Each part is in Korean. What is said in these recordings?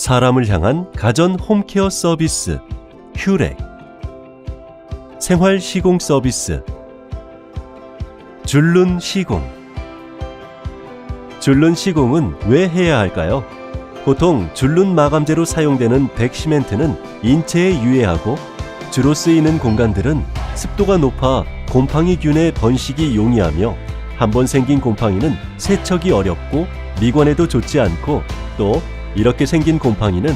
사람을 향한 가전 홈케어 서비스 휴렉 생활 시공 서비스 줄눈 시공 줄눈 시공은 왜 해야 할까요? 보통 줄눈 마감제로 사용되는 백시멘트는 인체에 유해하고 주로 쓰이는 공간들은 습도가 높아 곰팡이균의 번식이 용이하며 한 번 생긴 곰팡이는 세척이 어렵고 미관에도 좋지 않고 또 이렇게 생긴 곰팡이는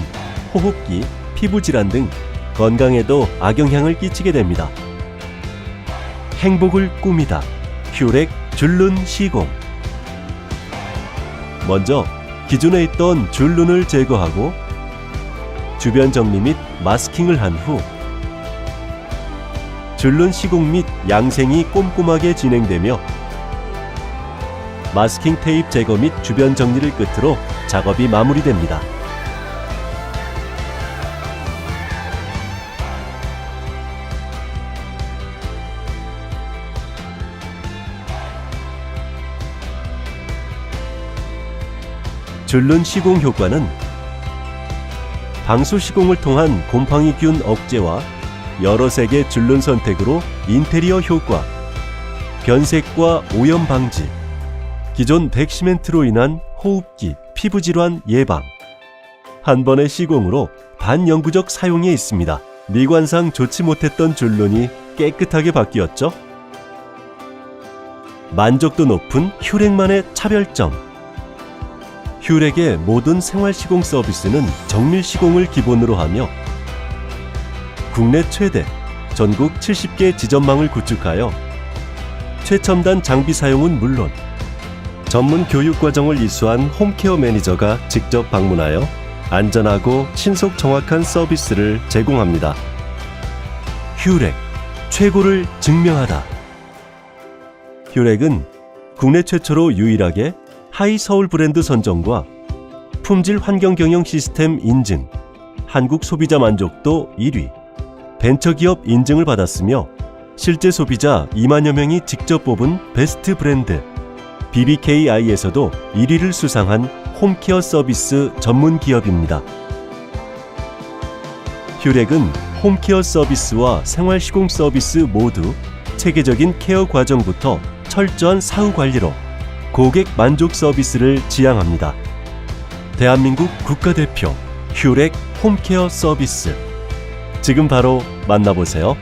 호흡기, 피부 질환 등 건강에도 악영향을 끼치게 됩니다. 행복을 꾸미다. 휴렉 줄눈 시공. 먼저 기존에 있던 줄눈을 제거하고 주변 정리 및 마스킹을 한 후 줄눈 시공 및 양생이 꼼꼼하게 진행되며 마스킹 테이프 제거 및 주변 정리를 끝으로 작업이 마무리됩니다. 줄눈 시공 효과는 방수 시공을 통한 곰팡이 균 억제와 여러 색의 줄눈 선택으로 인테리어 효과, 변색과 오염 방지, 기존 백시멘트로 인한 호흡기, 피부 질환 예방. 한 번의 시공으로 반영구적 사용에 있습니다. 미관상 좋지 못했던 줄눈이 깨끗하게 바뀌었죠? 만족도 높은 휴렉만의 차별점. 휴렉의 모든 생활 시공 서비스는 정밀 시공을 기본으로 하며 국내 최대 전국 70개 지점망을 구축하여 최첨단 장비 사용은 물론 전문 교육 과정을 이수한 홈케어 매니저가 직접 방문하여 안전하고 신속 정확한 서비스를 제공합니다. 휴렉 최고를 증명하다. 휴렉은 국내 최초로 유일하게 하이 서울 브랜드 선정과 품질 환경 경영 시스템 인증, 한국 소비자 만족도 1위, 벤처기업 인증을 받았으며 실제 소비자 2만여 명이 직접 뽑은 베스트 브랜드, BBKI에서도 1위를 수상한 홈케어 서비스 전문 기업입니다. 휴렉은 홈케어 서비스와 생활 시공 서비스 모두 체계적인 케어 과정부터 철저한 사후 관리로 고객 만족 서비스를 지향합니다. 대한민국 국가대표 휴렉 홈케어 서비스. 지금 바로 만나보세요.